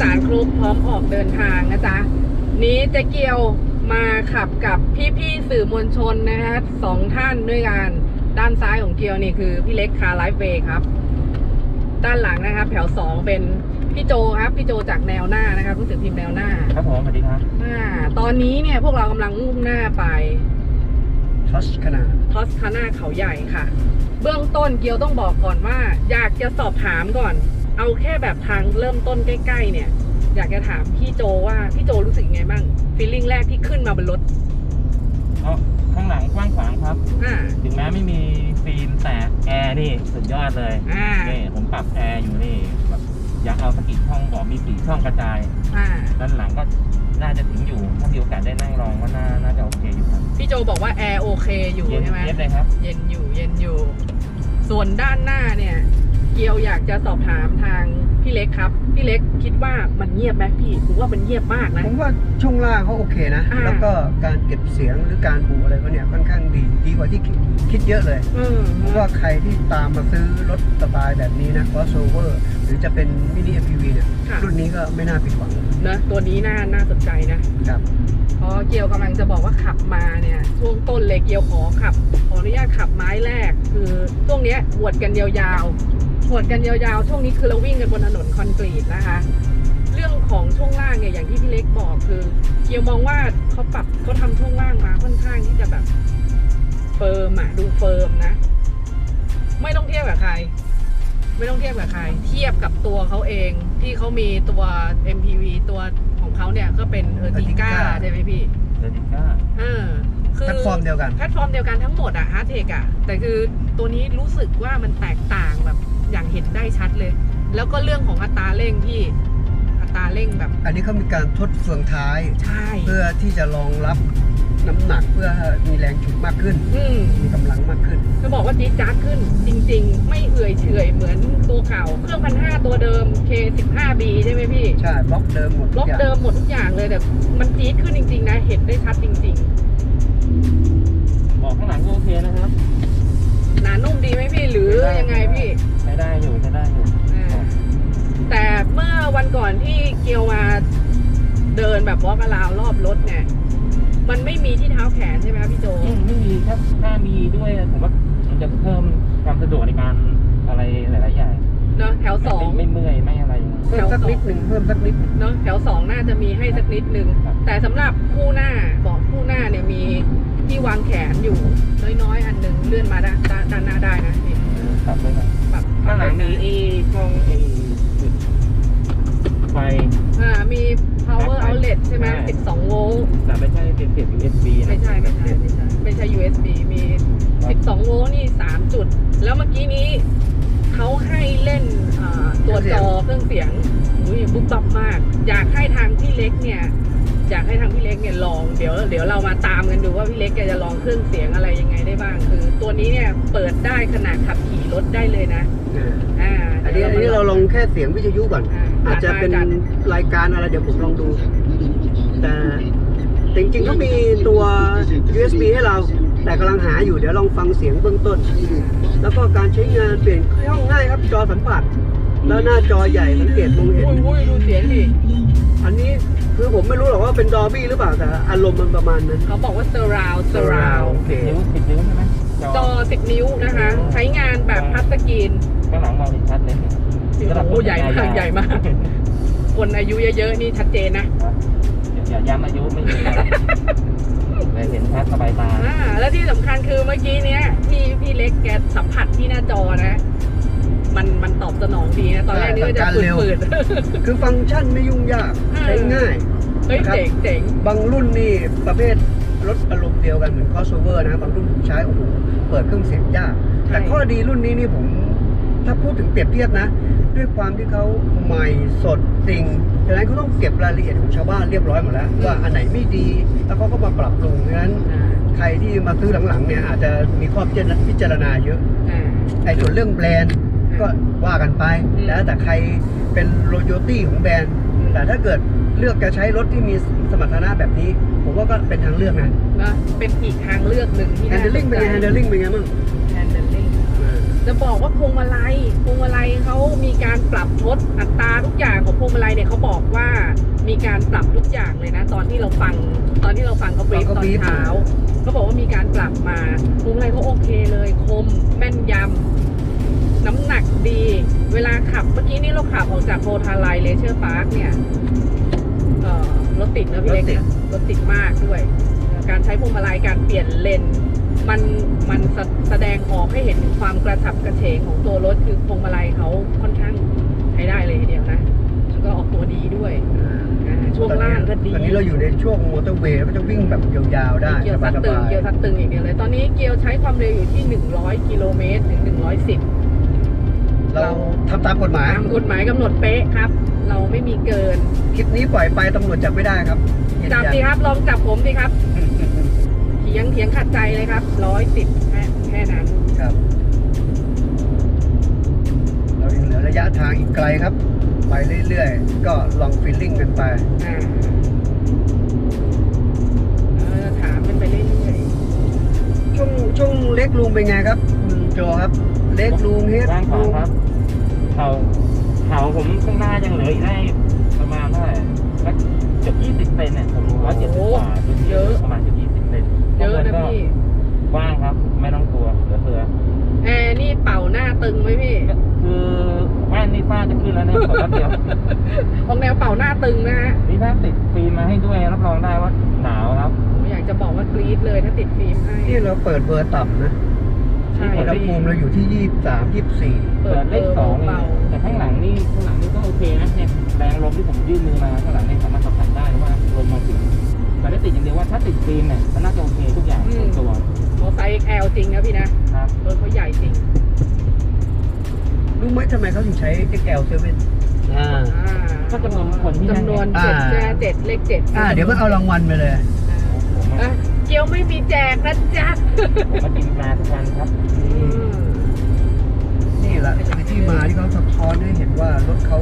สารครบพร้อมออกเดินทางนะจ๊ะ นี้เจ๊เกียวมาขับกับพี่ๆสื่อมวลชนนะคะสองท่านด้วยกันด้านซ้ายของเกียวนี่คือพี่เล็กคาร์ไลฟ์เวย์ครับ ด้านหลังนะครับ แถวสองเป็นพี่โจครับ พี่โจจากแนวหน้านะครับรู้สึกพิมพ์แนวหน้าครับผมสวัสดีครับอ่าตอนนี้เนี่ยพวกเรากำลังมุ่งหน้าไปทัชขนาดทอสคานาเขาใหญ่ค่ะ เบื้องต้นเกียวต้องบอกก่อนว่า อยากจะสอบถามก่อน เอาแค่แบบทางเริ่มต้นใกล้ๆ เนี่ย อยากจะถามพี่โจว่าพี่โจรู้สึกยังไงบ้างฟีลลิ่งแรกที่ขึ้นมาบนรถก็ข้างหลังกว้างขวางครับ อ่า ถึงแม้ไม่มีฟิล์มแต่แอร์นี่สุดยอดเลยอ่า นี่ผมปรับแอร์อยู่นี่แบบอยากเอาสักกี่ช่องบอกมีสี่ช่องกระจาย อ่า ด้านหลังก็น่าจะถึงอยู่ ถ้ามีโอกาสได้นั่งลองก็น่าน่าจะโอเคอยู่ครับพี่โจบอกว่าแอร์โอเคอยู่เย็นใช่ไหม เย็นเลยครับ เย็นอยู่เย็นอยู่ ส่วนด้านหน้าเนี่ย เกียวอยากจะสอบถามทางพี่เล็กครับ พี่เล็กคิดว่ามันเงียบไหมพี่ผมว่ามันเงียบมากนะ ผมว่าช่วงล่างเขาโอเคนะ อ่า แล้วก็การเก็บเสียงหรือการบูอะไรเขาเนี่ยค่อนข้างดีดีกว่าที่คิดคิดเยอะเลย อืมเพราะว่าใครที่ตามมาซื้อรถสไตล์แบบนี้นะ crossover หรือจะเป็นมินิ MPV เนี่ยค่ะรุ่นนี้ก็ไม่น่าผิดหวังนะตัวนี้น่าน่าสนใจนะครับเพราะเกียวกำลังจะบอกว่าขับมาเนี่ยช่วงต้นเลยเกียวขอขับขออนุญาตขับไม้แรก คือช่วงเนี้ยหวดกันยาว ๆหวดกันยาวๆ ช่วงนี้คือเราวิ่งกันบนถนนคอนกรีตนะคะ เรื่องของช่วงล่างเนี่ยอย่างที่พี่เล็กบอกคือเกียวมองว่าเขาปรับเขาทำช่วงล่างมาค่อนข้างที่จะแบบเฟิร์มอะดูเฟิร์มนะ ไม่ต้องเทียบกับใคร ไม่ต้องเทียบกับใคร เทียบกับตัวเขาเองที่เขามีตัว MPV ตัวของเขาเนี่ยก็เป็นเออติก้า Ertiga ใช่ไหมพี่ เดอร์ดิก้าเออคือ แพลตฟอร์มเดียวกัน แพลตฟอร์มเดียวกันทั้งหมดอะฮาร์เทคอะแต่คือตัวนี้รู้สึกว่ามันแตกต่างแบบ แล้วก็เรื่องของอัตราเร่งที่อัตราเร่งแบบ อันนี้เขามีการทดเฟืองท้าย ใช่ เพื่อที่จะรองรับน้ำหนักเพื่อมีแรงฉุดมากขึ้น อืมมีกำลังมากขึ้น จะบอกว่าจี๊ดจ๊าดขึ้น จริง ๆ ไม่เอื่อยเฉอยเหมือนตัวเก่า เครื่องพันห้าตัวเดิม K15B ใช่ไหมพี่ ใช่บล็อกเดิมหมดบล็อกทุย่างเดิมหมดทุกอย่างเลยแต่มันจี๊ดขึ้นจริง ๆ นะ เห็นได้ชัดจริง บอกข้างหลังก็โอเคนะครับ ๆ หนานุ่มดีไหมพี่หรือยังไงพี่ ใช้ได้อยู่ใช้ได้อยู่อ่า แต่เมื่อวันก่อนที่เกียวมาเดินแบบวอล์กอลาวรอบรถเนี่ย มันไม่มีที่เท้าแขนใช่ไหมครับพี่โจ อืมไม่มีถ้าถ้ามีด้วยผมว่ามันจะเพิ่มความสะดวกในการอะไรหลาย ๆ อย่างเนอะแถวสอง ไม่ไม่เมื่อยไม่อะไรเพิ่มสักนิดหนึ่งเพิ่มสักนิดหนึ่งเนอะแถวสองน่าจะมีให้สักนิดนึงครับแต่สำหรับคู่หน้าเบอกคู่หน้าเนี่ยมีที่วางแขนอยู่ น้อยๆ อันหนึ่งเลื่อนมาด้านด้านด้านหน้าได้นะนี่ปรับด้วยครับปรับข้างหลังมีไอ้กล้องไอ้ ไฟ อ่ามี power outlet ใช่ไหมใช่ 12 โวลต์ แต่ไม่ใช่เป็นเสียบ USB นะไม่ใช่ไม่ใช่ไม่ใช่ไม่ใช่ USB มี 12 โวลต์นี่ 3 จุด แล้วเมื่อกี้นี้ เขาให้เล่นอ่าตัวจอเครื่องเสียงอุ้ยบุ๊บบับมาก อยากให้ทางพี่เล็กเนี่ย อยากให้ทางพี่เล็กเนี่ยลองเดี๋ยวเดี๋ยวเรามาตามกันดูว่าพี่เล็กแกจะลองเครื่องเสียงอะไรยังไงได้บ้าง คือตัวนี้เนี่ยเปิดได้ขนาดขับขี่รถได้เลยนะอ่าอ่าอันนี้อันนี้เราลองแค่เสียงวิทยุก่อนอ่าอาจจะเป็นจัดรายการอะไรเดี๋ยวผมลองดู แต่จริงๆเขามีตัว USB ให้เรา แต่กำลังหาอยู่เดี๋ยวลองฟังเสียงเบื้องต้น แล้วก็การใช้งานเปลี่ยนช่องง่ายครับจอสัมผัสแล้วหน้าจอใหญ่สังเกตมองเห็นอุ้ยอุ้ยดูเสียงดิอันนี้ คือผมไม่รู้หรอกว่าเป็นดอบี้หรือเปล่าแต่อารมณ์มันประมาณนั้น เขาบอกว่า surround surround โอเค นิ้วสิบนิ้วใช่ไหมจอ10 นิ้วนะคะ ใช้งานแบบพับสกรีนข้างหลังมองเห็นชัดเลยโอ้โหใหญ่มากใหญ่มาก คนอายุเยอะๆนี่ชัดเจนนะอย่าย้ำอายุไม่เยอะเลยเห็นชัดสบายตาอ่าแล้วที่สำคัญคือเมื่อกี้เนี้ยที่พี่เล็กแกสัมผัสที่หน้าจอนะ มันมันตอบสนองดีนะตอนแรกนี่ก็จะการเร็วฝืดคือฟังก์ชันไม่ยุ่งยากอืมใช้ง่ายๆเฮ้ยครับเจ๋งเจ๋งบางรุ่นนี่ประเภทรถอารมณ์เดียวกันเหมือน crossover นะบางรุ่นผมใช้โอ้โหเปิดเครื่องเสียงยาก แต่ข้อดีรุ่นนี้นี่ผม ถ้าพูดถึงเปรียบเทียบนะ ด้วยความที่เขาใหม่สดจริงดังนั้นเขาต้องเก็บรายละเอียดของชาวบ้านเรียบร้อยหมดแล้ว ว่าอันไหนไม่ดี แล้วเขาก็มาปรับปรุงดังนั้นอ่าใครที่มาซื้อหลังๆเนี่ยอาจจะมีข้อพิจารณาเยอะอ่าไอ้ส่วนเรื่องแบรนด์ ก็ว่ากันไปอืมแล้วแต่ใครเป็นโรโยตี้ของแบรนด์ แต่ถ้าเกิดเลือกจะใช้รถที่มีสมรรถนะแบบนี้ ผมว่าก็เป็นทางเลือกนะนะเป็นอีกทางเลือกหนึ่งที่ handling เป็นไง handling เป็นไงบ้าง handling เออจจะบอกว่าพวงมาลัยพวงมาลัยเขามีการปรับลดอัตราทุกอย่างของพวงมาลัยเนี่ยเขาบอกว่ามีการปรับทุกอย่างเลยนะ ตอนที่เราฟังตอนที่เราฟังเขาบรีฟเขาตอน brief เช้าเขาบอกว่ามีการปรับมาพวงมาลัยเขาโอเคเลยคมแม่นยำ น้ำหนักดี เวลาขับเมื่อกี้นี่เราขับออกจากโพธาไลเลเชอร์พาร์คเนี่ยเอ่อรถติดนะพี่เล็กรถติดนะรถติดมากด้วย การใช้พวงมาลัยการเปลี่ยนเลนมันมันแสแสดงออกให้เห็นถึงความกระฉับกระเฉงของตัวรถคือพวงมาลัยเขาค่อนข้างใช้ได้เลยทีเดียวนะแล้วก็ออกตัวดีด้วยอ่าช่วงล่างก็ดีตอนนี้เราอยู่ในช่วงมอเตอร์เวย์ก็จะวิ่งแบบยาวๆได้เกียสร์ซัดตึงบายเกียร์ซัดตึงอย่างเดียวเลย ตอนนี้เกียร์ใช้ความเร็วอยู่ที่ 100 กิโลเมตรถึง 110ๆ เราทำตามกฎหมาย ตามกฎหมายกำหนดเป๊ะครับ เราไม่มีเกิน คลิปนี้ปล่อยไปตำรวจจับไม่ได้ครับยืนจับยัน สิครับ ลองจับผมสิครับ เถียงเถียงขัดใจเลยครับ110แค่แค่นั้น ครับ เรายังเหลือระยะทางอีกไกลครับ ไปเรื่อยๆ ก็ลองฟีลลิ่งกันไป อ่าเออถามมันไปเรื่อยช่วงช่วงเล็กลุงเป็นไงครับคุณโจครับ เล็กลุงเฮดว่างขวาลุงครับเขาเขาผมข้างหน้ายังเหลืออีกได้ประมาณเท่าไหร่สักเกือบยี่สิบเซนเนี่ยผมร้อยเจ็ดสิบกว่าเยอะประมาณเกือบยี่สิบเซนๆเยอะนะพี่กว้างครับ ไม่ต้องกลัวเหลือเฟือแอร์นี่เป่าหน้าตึงไหมพี่ คือแว่นนี่ฝ้าจะขึ้นแล้วเนี่ยขอแป๊บเดียวออกแนวเป่าหน้าตึงนะฮะนี่ถ้าติดฟิล์มมาให้ด้วยรับรองได้ว่าหนาวครับ ผมอยากจะบอกว่ากรี๊ดเลยถ้าติดฟิล์มให้ที่เราเปิดเบอร์ต่ำนะ ใช่ อุณหภูมิเราอยู่ที่23 24เปิดเลขสองเบาแต่ข้างหลังนี่ข้างหลังนี่ก็โอเคนะเนี่ยแรงลมที่ผมยื่นมือมาข้างหลังนี่สามารถสัมผัสได้ว่าลมมาถึงแต่ไม่ติดอย่างเดียวว่าถ้าติดฟิล์มเนี่ยมันน่าจะโอเคทุกอย่างส่วนตัวๆมอไซค์ XL จริงนะพี่นะครับ รถเขาใหญ่จริงรู้ไหมทำไมเขาถึงใช้ XL7 อ่า อ่าก็จำนวนคนที่นั่ง จำนวนอ่าเจ็ดแจเจ็ดเลขเจ็ดอ่าเดี๋ยวมาเอารางวัลไปเลยผมอะ เกี๊ยวไม่มีแจกนะจ๊ะผมมากินปลาทุกวันครับอืมนี่แหละคือที่มาที่เขาสะท้อนให้เห็นว่ารถเขา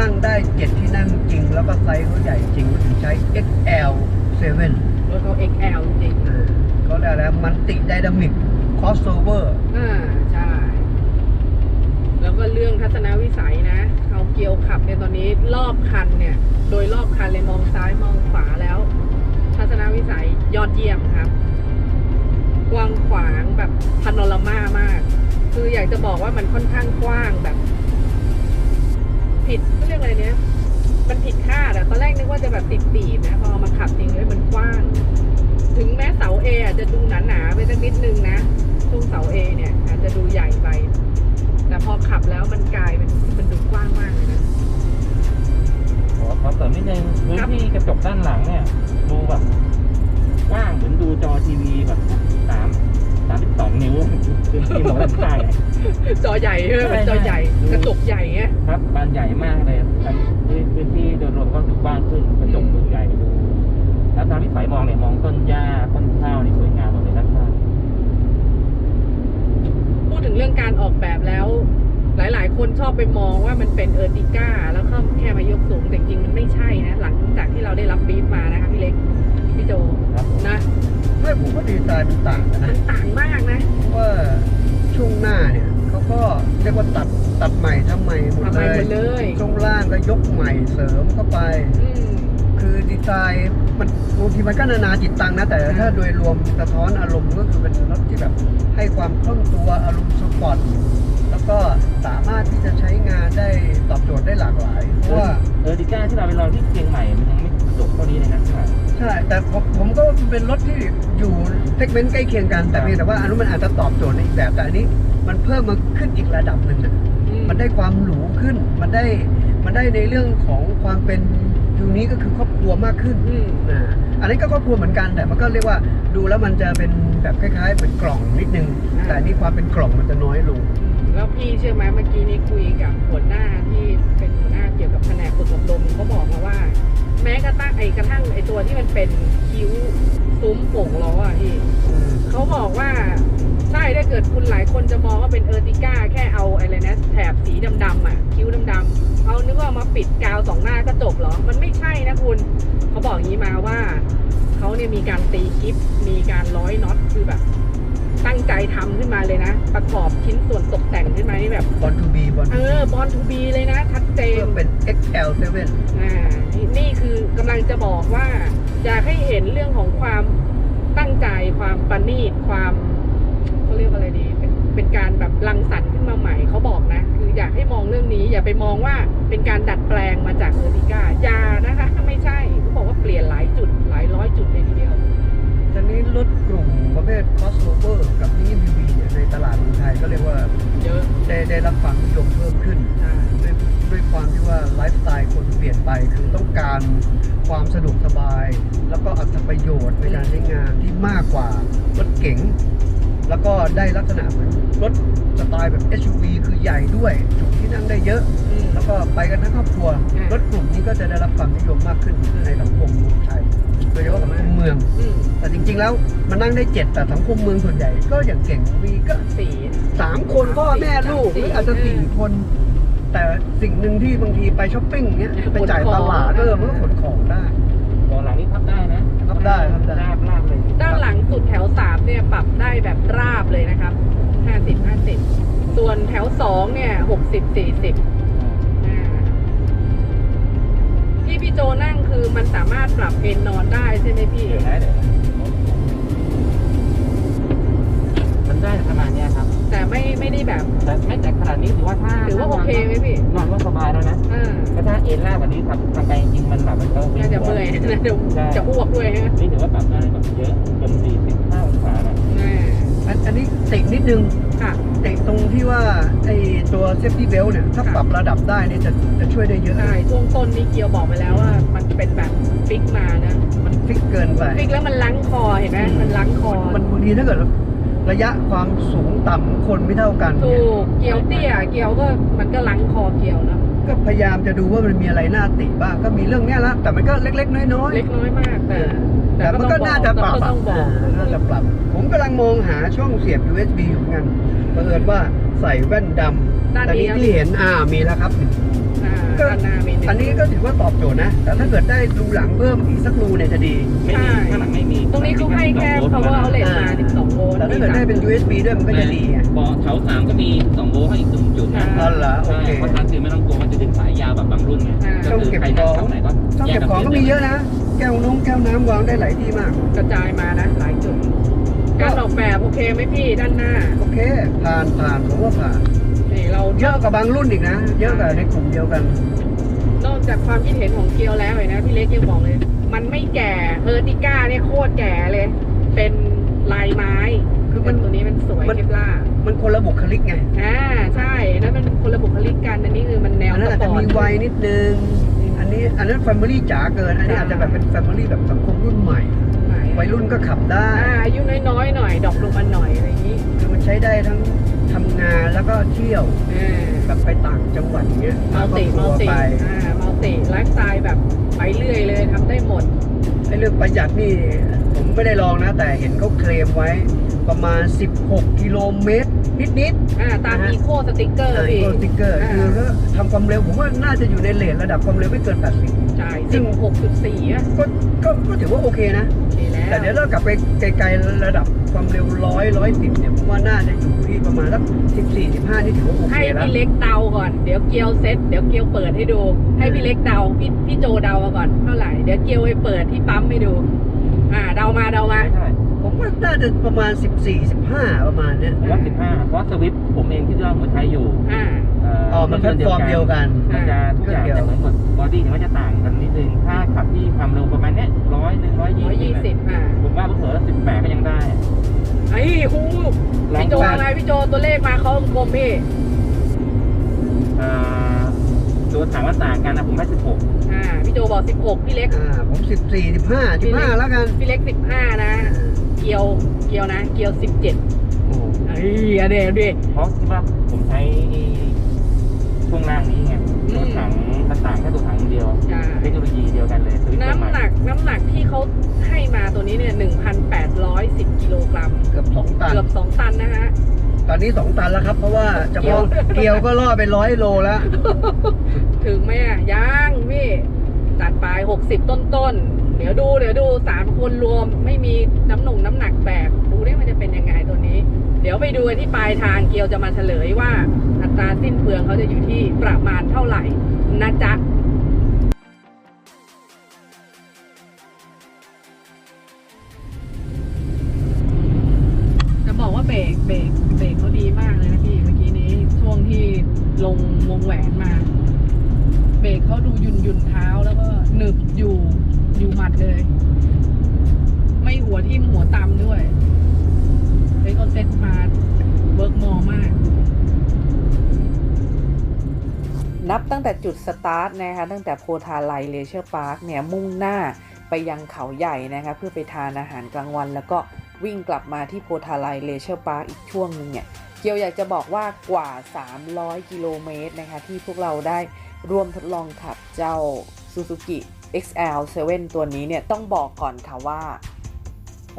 นั่งได้เจ็ดที่นั่งจริง แล้วก็ไซส์เขาใหญ่จริงเขาถึงใช้ XL7 รถเขา XL จริงอ่าเขาเรียกอะไรมันติไดนามิกคอสโอเวอร์อ่าใช่ แล้วก็เรื่องทัศนวิสัยนะเอาเกียวขับเนี่ยตอนนี้รอบคันเนี่ย โดยรอบคันเลยมองซ้ายมองขวาแล้ว ทัศนวิสัยยอดเยี่ยมครับกว้างขวางแบบพานอรามามาก คืออยากจะบอกว่ามันค่อนข้างกว้างแบบ ผิดเขาเรียกอะไรเนี่ยมันผิดคาดอะตอนแรกนึกว่าจะแบบติดปีดนะพอมาขับจริงเลยมันกว้าง ถึงแม้เสาเออาจะดูหนาๆไปสักนิดนึงนะช่วงเสาเอเนี่ยอาจจะดูใหญ่ไป แต่พอขับแล้วมันกลายเป็นมันดูกว้างมากเลยนะ ขอขอเสริมนิดนึงพื้นที่กระจกด้านหลังเนี่ย ดูแบบกว้างเหมือนดูจอทีวีแบบสามสามสิบสองนิ้วพื้นที่มองด้านข้างอะ จอใหญ่ใช่ไหมมันจอใหญ่ใช่ กระจกใหญ่เงี้ยครับบานใหญ่มากเลยอันพื้นพื้นที่โดยรวมก็ดูกว้างขึ้นกระจกดูใหญ่ดูแล้วตามที่สายมองเนี่ยมองต้นหญ้าต้นข้าวนี่สวยงามหมดเลยด้านข้าง พูดถึงเรื่องการออกแบบแล้ว หลายๆ คนชอบไปมองว่ามันเป็นเออร์ติก้า แล้วก็แค่มายกสูงแต่จริงๆมันไม่ใช่นะ หลังจากที่เราได้รับบีฟมานะคะพี่เล็ก พี่โจครับผมนะไม่ผมว่าดีไซน์มันต่างกันมันะนต่างมากนะเพราะว่าช่วงหน้าเนี่ยเขาก็เรียกว่าตัดตัดใหม่ทำใหม่หมดทำไมเลหมยดเลยช่วงล่างก็ยกใหม่เสริมเข้าไปอืมคือดีไซน์มันบางทีมันก็นานาจิตตังนะ แต่ถ้าโดยรวมสะท้อนอารมณ์ก็คือเป็นรถที่แบบให้ความคล่องตัวอารมณ์สปอร์ตแล้ว ก็สามารถที่จะใช้งานได้ตอบโจทย์ได้หลากหลายเพราะว่าเออดิก้าที่เราไปลองที่เชียงใหม่มันยังไม่กระจกเท่านี้เลยนะข้างหลังใช่แต่ผมผมก็เป็นรถที่อยู่เซกเมนต์ใกล้เคียงกันแต่เพียงแต่ว่าอันนู้นมันอาจจะตอบโจทย์ในอีกแบบแต่อันนี้มันเพิ่มมาขึ้นอีกระดับหนึ่งนะอืมันได้ความหรูขึ้น มันได้มันได้ในเรื่องของความเป็นยูนี้ก็คือครอบครัวมากขึ้นอืมอ่าอันนี้ก็ครอบครัวเหมือนกันแต่มันก็เรียกว่าดูแล้วมันจะเป็นแบบคล้ายๆเป็นกล่องนิดนึง แต่อันนี่ความเป็นกล่องมันจะน้อยลง แล้วพี่เชื่อไหมเมื่อกี้นี้คุยกับหัวหน้าที่เป็นหัวหน้าเกี่ยวกับแผนกฝึกอบรมเขาบอกมาว่า แม้กระทั่งไอ้กระทั่งไอ้ตัวที่มันเป็นคิ้วซุ้มโป่งล้ออะพี่เขาบอกว่าใช่ถ้าเกิดคุณหลายคนจะมองว่าเป็นเออร์ติก้าแค่เอาอะไรนะแถบสีดำๆอะคิ้วดำๆเอานึกว่าเอมาปิดกาวสองหน้าก็จบหรอ มันไม่ใช่นะคุณเขาบอกอย่างนี้มาว่าเขาเนี่ยมีการตีคลิปมีการร้อยน็อตคือแบบ ตั้งใจทำขึ้นมาเลยนะ ประกอบชิ้นส่วนตกแต่งขึ้นมานี่แบบ บอลทูบีบอลเออบอลทูบีเลยนะชัดเจน เป็น XL7 อ่านี่นี่คือกำลังจะบอกว่าอยากให้เห็นเรื่องของความตั้งใจความประณีตความเขาเรียกว่าอะไรดีเป็นเป็นการแบบรังสรรค์ขึ้นมาใหม่เขาบอกนะ คืออยากให้มองเรื่องนี้ อย่าไปมองว่าเป็นการดัดแปลงมาจากเออร์ติก้าอย่านะคะ ไม่ใช่เขาบอกว่าเปลี่ยนหลายจุดหลายร้อยจุดเลยทีเดียว ตอนนี้รถกลุ่มประเภท crossover กับ EMPV เนี่ยในตลาดเมืองไทยก็เรียกว่าเยอะได้ได้รับความนิยมเพิ่มขึ้นอ่าด้วยด้วยความที่ว่าไลฟ์สไตล์คนเปลี่ยนไปคือต้องการความสะดวกสบาย แล้วก็อัตประโยชน์ในการใช้งานที่มากกว่ารถเก๋งแล้วก็ได้ลักษณะเหมือนรถสไตล์แบบ SUV คือใหญ่ด้วยจุที่นั่งได้เยอะอืมแล้วก็ไปกันทั้งครอบครัวอืมรถกลุ่มนี้ก็จะได้รับความนิยมมากขึ้นในสังคมไทย โดยเฉพาะสังคมเมือง อืมแต่จริง ๆ แล้วมันนั่งได้เจ็ดแต่สังคมเมืองส่วนใหญ่ ก็อย่างเก่งมีก็สี่ สามคนพ่อแม่ลูกหรืออาจจะสี่คน แต่สิ่งหนึ่งที่บางทีไปช้อปปิ้งเนี้ยไปจ่ายตลาดเออมันก็ขนของได้เบาะหลังนี่พับได้นะพับได้พับได้ ลาบลาบเลยด้านหลังสุดแถวสามเนี่ยปรับได้แบบราบเลยนะครับห้าสิบห้าสิบส่วนแถวสองเนี่ยหกสิบสี่สิบ ที่พี่โจนั่งคือมันสามารถปรับเอนนอนได้ใช่ไหมพี่เดี๋ยวนะเดี๋ยวนะมันได้ประมาณเนี้ยครับ แต่ไม่ไม่ได้แบบแต่ไม่แต่ขนาดนี้ถือว่าถ้าถือว่าโอเคไหมพี่นอนก็สบายแล้วนะอ่าแต่ถ้าเอ็นลาบแบบนี้ทำทำไปจริงๆมันแบบมันก็น่าจะเมื่อยนะเดี๋ยวใช่จะอ้วกด้วยฮะนี่ถือว่าปรับได้แบบเยอะจน45องศานะอ่า อันอันนี้ติดนิดนึงค่ะ ติดตรงที่ว่าไอ้ตัวเซฟตี้เบลเนี่ย ถ้าค่ะ ปรับระดับได้เนี่ยจะจะช่วยได้เยอะใช่ช่วงต้นนี่เกียวบอกไปแล้วว่า มันเป็นแบบฟิกมานะมันฟิกเกินไป ฟิกแล้วมันล้างคอเห็นไหมมันล้างคอมันบางทีถ้าเกิดระยะความสูงต่ำของคนไม่เท่ากันถูเนี่ยกเกียวเตี้ยเกียวก็มันก็ล้างคอเกียวนะก็พยายามจะดูว่ามันมีอะไรน่าติบ้างก็มีเรื่องเนี้ยละแต่มันก็เล็กๆน้อยๆเล็กน้อยมากแต่ แต่มันก็น่าจะปรับก็ต้องบอกอ่าน่าจะปรับ ผมกำลังมองหาช่องเสียบ USB อยู่เหมือนกันบังเอิญว่าใส่แว่นดำด้านแต่นี้นี้ที่เห็นอ่ามีแล้วครับอ่าก็ด้านหน้ามีหนึ่งอันนี้ก็ถือว่าตอบโจทย์นะ แต่ถ้าเกิดได้รูหลังเพิ่มอีกสักรูเนี่ยจะดีไม่มีใช่ข้างหลังไม่มี ตรงนี้เขาให้แค่ power outlet มา 12 โวลต์แต่ถ้าเกิดได้เป็น USB ด้วยมันก็จะดีไงเบาะแถวสามก็มี 2 โวลต์ให้อีกหนึ่งจุดนะอ๋อเหรอโอใช่เคเพราะฉะนั้นคือไม่ต้องกลัวว่าจะดึงสายยาวแบบบางรุ่นไงก็คือใครนั่งแถวไหนก็ช่องเก็บของก็มีเยอะนะแก้วน้องแก้วน้ำวางได้หลายที่มาก กระจายมานะหลายจุด การออกแบบโอเคไหมพี่ด้านหน้า โอเค ผ่านผ่านผมว่าผ่านนี่เราเยอะกว่าบางรุ่นอีกนะ เยอะกว่าในกลุ่มเดียวกัน นอกจากความคิดเห็นของเกียวแล้วเลยนะพี่เล็กยังบอกเลย มันไม่แก่เออร์ติก้าเนี่ยโคตรแก่เลย เป็นลายไม้คือมันตัวนี้มันสวยมันเคปล่ามันคนละบุคลิกไง อ่า ใช่นั่นมันคนละบุคลิกกัน อันนี้คือมันแนวอันนั้นอาจะมีตวัยนิดนึง อันนี้อันนั้นแฟมิลี่จ๋าเกิน อันนี้อาจจะแบบเป็นแฟมิลี่แบบสังคมรุ่นใหม่วัยรุ่นก็ขับได้อ่าอายุน้อยๆหน่อยดรอกลงมาหน่อยอะไรอย่างนี้คือมันใช้ได้ทั้งทำงานแล้วก็เที่ยวอ่าแบบไปต่างจังหวัดอย่างเงี้ยมัลติครมัอบลครัวติไปอ่ามัลติไลฟ์สไตล์แบบไปเรื่อยเลยทำได้หมดไอ้เรื่องประหยัดนี่ผมไม่ได้ลองนะ แต่เห็นเขาเคลมไว้ ประมาณ 16 กิโลเมตร นิด อ่าตามนะฮะ อีโคสติกเกอๆร์เออพี่โกสติกเกอร์อ่า คือก็ทำความเร็วผมว่าน่าจะอยู่ในเลทระดับความเร็วไม่เกิน 80ใช่สิบหกจุดสี่อะก็ก็ก็ถือว่าโอเคนะ โอเคแล้วแต่เดี๋ยวเรากลับไปไกลๆระดับความเร็วร้อยร้อยสิบเนี่ยผมว่าน่าจะอยู่ที่ประมาณสักสิบสี่สิบห้านี่ถือว่าโอเคให้แล้วพี่เล็กเดาก่อน เดี๋ยวเกียวเซ็ตเดี๋ยวเกียวเปิดให้ดู ให้พี่เล็กเดาพี่พี่โจเดามาก่อนเท่าไหร่ เดี๋ยวเกียวไปเปิดที่ปั๊มให้ดู อ่าเดามาเดามา ใช่ ผมว่าน่าจะประมาณสิบสี่สิบห้าประมาณเนี้ยผมว่า15เพราะสวิฟผมเองที่ว่าผมใช้อยู่อ่า เอ๋อมันแพลตฟอร์มเดียวกัน มันจะทุกอย่างแต่เหมือนกดบอดี้เนี่ยมันจะต่างกันนิดนึง ถ้าขับที่ความเร็วประมาณเนี้ยร้อยหนึ่งร้อยร้อยยี่ยี่สิสิบบอ่าผมว่าเผลอสิบแปดก็ยังได้ ไอ้ฮูลองพี่โจแปดอะไรพี่โจตัวเลขมาเขากลมพี่อ่าตัวถามว่าต่างกันนะผมให้สิบหกอ่าพี่โจบอกสิบหกพี่เล็ก อ่าผมสิบสี่สิบห้าสิบห้าแล้วกัน พี่เล็กสิบห้านะเกียวเกียวนะ เกียวสิบเจ็ดโอ้เฮ้ยอะเดี๋ยวดิ เพราะที่ว่าผมใช้ช่วงล่างนี้ไงตัวถังมันต่างแค่ตัวถังเดียวอ่าเทคโนโลยีเดียวกันเลยซื้อตัวใหม่น้ำหนักน้ำหนักที่เขาให้มาตัวนี้เนี่ย1,810กิโลกรัม เกือบสองตัน เกือบ2ตันนะฮะ ตอนนี้สองตันแล้วครับ เพราะว่าเฉเกี่ยวพาะเกียวก็ล่อไปร้อยโลแล้ว ถึงไหมอะยังพี่จัดไป60ต้นต้นๆเดี๋ยวดูเดี๋ยวดูสามคนรวมไม่มีน้ำหนุ่งน้ำหนักแบกดูเนี่ยมันจะเป็นยังไงตัวนี้ เดี๋ยวไปดูที่ปลายทางเกียวจะมาเฉลยว่า อัตราสิ้นเปลืองเขาจะอยู่ที่ประมาณเท่าไหร่นะจ๊ะจะบอกว่าเบรกเบรกเบรกเขาดีมากเลยนะพี่เมื่อกี้นี้ช่วงที่ลงวงแหวนมา เบรกเขาดูยุ่นยุ่นเท้าแล้วก็หนึบอยู่ อยู่หมัดเลย ไม่หัวทิ่หัวตำด้วยเฮ้ยเขาเซ็ตมาเวิร์กมอมาก นับตั้งแต่จุดสตาร์ทนะคะ ตั้งแต่โพธาไลเลเชอร์พาร์คเนี่ยมุ่งหน้าไปยังเขาใหญ่นะคะ เพื่อไปทานอาหารกลางวัน แล้วก็วิ่งกลับมาที่โพธาไลเลเชอร์พาร์คอีกช่วงหนึ่งเนี่ยเกียวอยากจะบอกว่ากว่า 300 กิโลเมตรนะคะ ที่พวกเราได้ร่วมทดลองขับเจ้า Suzuki XL7 ตัวนี้เนี่ยต้องบอกก่อนค่ะว่า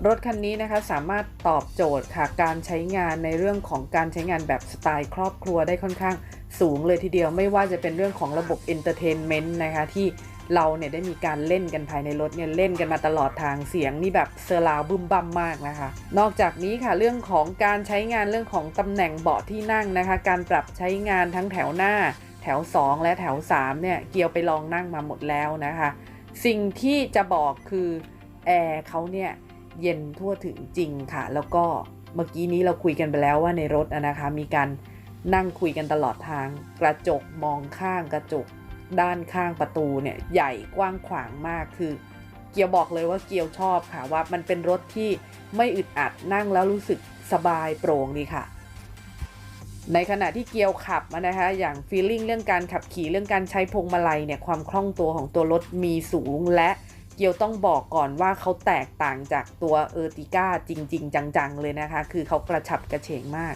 รถคันนี้นะคะสามารถตอบโจทย์ค่ะการใช้งานในเรื่องของการใช้งานแบบสไตล์ครอบครัวได้ค่อนข้างสูงเลยทีเดียวไม่ว่าจะเป็นเรื่องของระบบเอนเตอร์เทนเมนต์นะคะที่เราเนี่ยได้มีการเล่นกันภายในรถเนี่ยเล่นกันมาตลอดทางเสียงนี่แบบเซอร์ราวบึ้มบั่มมากนะคะ นอกจากนี้ค่ะเรื่องของการใช้งานเรื่องของตำแหน่งเบาะที่นั่งนะคะ การปรับใช้งานทั้งแถวหน้า แถว 2 และแถว 3 เนี่ย เกียวไปลองนั่งมาหมดแล้วนะคะ สิ่งที่จะบอกคือแอร์เขาเนี่ย เย็นทั่วถึงจริงค่ะ แล้วก็เมื่อกี้นี้เราคุยกันไปแล้วว่าในรถนะคะ มีการนั่งคุยกันตลอดทาง กระจกมองข้างกระจกด้านข้างประตูเนี่ยใหญ่กว้างขวางมากคือ เกียวบอกเลยว่าเกียวชอบค่ะว่ามันเป็นรถที่ไม่อึดอัดนั่งแล้วรู้สึกสบายโปร่งดีค่ะ ในขณะที่เกียวขับนะคะอย่างฟีลลิ่งเรื่องการขับขี่เรื่องการใช้พวงมาลัยเนี่ยความคล่องตัวของตัวรถมีสูงและเกียวต้องบอกก่อนว่าเขาแตกต่างจากตัวเออร์ติก้าจริง ๆ จังๆ เลยนะคะ คือเขากระฉับกระเฉงมาก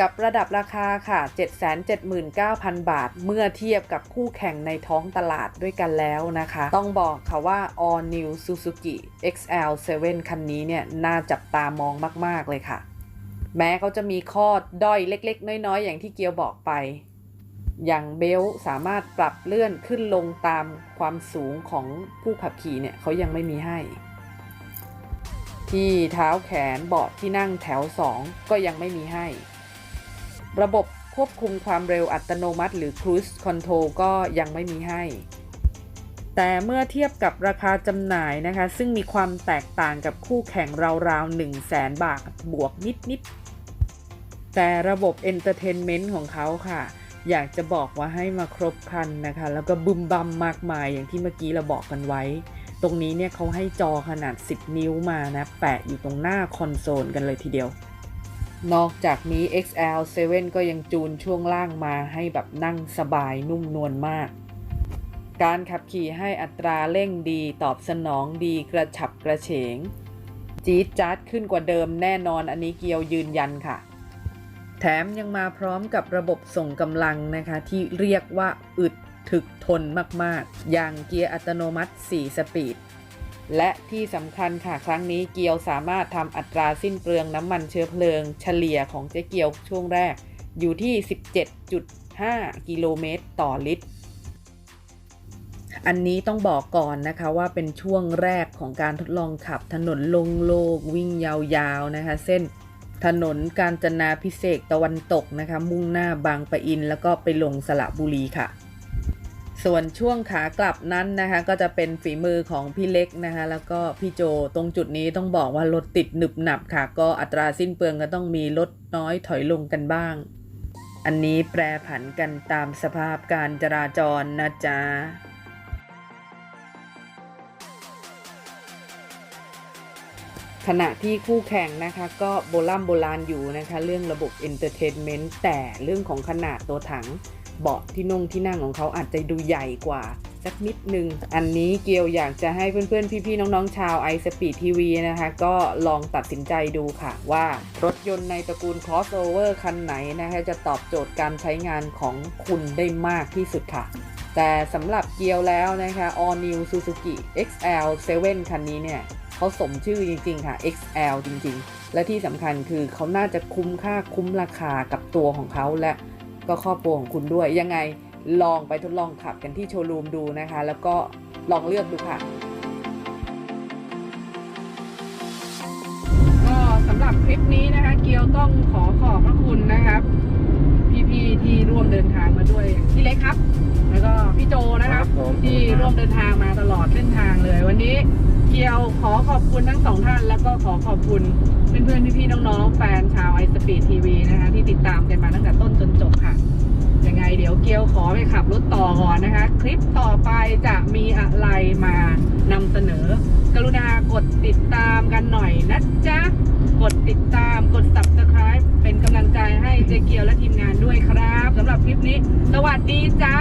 กับระดับราคาค่ะ 779,000 บาท เมื่อเทียบกับคู่แข่งในท้องตลาดด้วยกันแล้วนะคะ ต้องบอกค่ะว่า All New Suzuki XL7 คันนี้เนี่ย น่าจับตามองมาก ๆ เลยค่ะ แม้เขาจะมีข้อด้อยเล็ก ๆ น้อย ๆ อย่างที่เกียวบอกไป อย่างเบลสามารถปรับเลื่อนขึ้นลงตามความสูงของผู้ขับขี่เนี่ยเขายังไม่มีให้ ที่เท้าแขนเบาะที่นั่งแถว 2 ก็ยังไม่มีให้ ระบบควบคุมความเร็วอัตโนมัติ หรือ Cruise Control ก็ยังไม่มีให้ แต่เมื่อเทียบกับราคาจำหน่ายนะคะ ซึ่งมีความแตกต่างกับคู่แข่งราวๆ1 0 0 0 0แสนบาทบวกนิดๆ แต่ระบบ Entertainment ของเขาค่ะ อยากจะบอกว่าให้มาครบครันนะคะ แล้วก็บึมบัมมากมายอย่างที่เมื่อกี้เราบอกกันไว้ ตรงนี้เนี่ยเขาให้จอขนาด 10 นิ้วมานะ แปะอยู่ตรงหน้าคอนโซลกันเลยทีเดียว นอกจากนี้ XL7 ก็ยังจูนช่วงล่างมาให้แบบนั่งสบายนุ่มนวลมากการขับขี่ให้อัตราเร่งดีตอบสนองดีกระฉับกระเฉง จี๊ดจ๊าดขึ้นกว่าเดิมแน่นอนอันนี้เกียวยืนยันค่ะ แถมยังมาพร้อมกับระบบส่งกำลังนะคะ ที่เรียกว่าอึดถึกทนมากๆ อย่างเกียร์อัตโนมัติ 4 สปีด และที่สำคัญค่ะ ครั้งนี้เกียวสามารถทำอัตราสิ้นเปลืองน้ำมันเชื้อเพลิง เฉลี่ยของเจ๊เกียวช่วงแรก อยู่ที่ 17.5 กิโลเมตรต่อลิตร อันนี้ต้องบอกก่อนนะคะว่าเป็นช่วงแรกของการทดลองขับถนนลงโลกวิ่งยาวๆนะคะ เส้น ถนนกาญจนาพิเศษตะวันตกนะคะ มุ่งหน้าบางปะอิน แล้วก็ไปลงสระบุรีค่ะ ส่วนช่วงขากลับนั้นนะคะ ก็จะเป็นฝีมือของพี่เล็กนะคะ แล้วก็พี่โจตรงจุดนี้ต้องบอกว่ารถติดหนึบหนับค่ะ ก็อัตราสิ้นเปลืองก็ต้องมีลดน้อยถอยลงกันบ้าง อันนี้แปรผันกันตามสภาพการจราจรนะจ๊ะ ขณะที่คู่แข่งนะคะก็โบราณโบราณอยู่นะคะเรื่องระบบ Entertainment แต่เรื่องของขนาดตัวถัง เบาะที่นุ่งที่นั่งของเขาอาจจะดูใหญ่กว่าสักนิดนึง อันนี้เกียวอยากจะให้เพื่อนๆ พี่ๆ น้องๆ ชาว i Speed TV นะคะ ก็ลองตัดสินใจดูค่ะว่ารถยนต์ในตระกูล crossover คันไหนนะคะจะตอบโจทย์การใช้งานของคุณได้มากที่สุดค่ะ แต่สำหรับเกียวแล้วนะคะ All New Suzuki XL7 คันนี้เนี่ย เขาสมชื่อจริง ๆ ค่ะ XL จริง ๆ และที่สำคัญคือเขาน่าจะคุ้มค่าคุ้มราคากับตัวของเขาและก็ครอบครัวของคุณด้วย ยังไงลองไปทดลองขับกันที่โชว์รูมดูนะคะ แล้วก็ลองเลือกดูค่ะก็รับคลิปนี้นะคะ เกียวต้องขอขอบพระคุณนะครับ พี่ๆที่ร่วมเดินทางมาด้วยพี่เล็กครับ แล้วก็พี่โจนะครับผมที่ร่วมเดินทางมาตลอดเส้นทางเลยวันนี้ เกียวขอขอบคุณทั้งสองท่าน แล้วก็ขอขอบคุณเพื่อนๆพี่ๆน้องๆแฟนชาวไอสปีดทีวีนะคะที่ติดตามกันมาตั้งแต่ต้นจนจบค่ะยังไงเดี๋ยวเกียวขอไปขับรถต่อก่อนนะคะ คลิปต่อไปจะมีอะไรมานำเสนอ กรุณากดติดตามกันหน่อยนะจ๊ะ กดติดตามกด subscribe เป็นกำลังใจให้เจเกียวและทีมงานด้วยครับสำหรับคลิปนี้ สวัสดีจ้า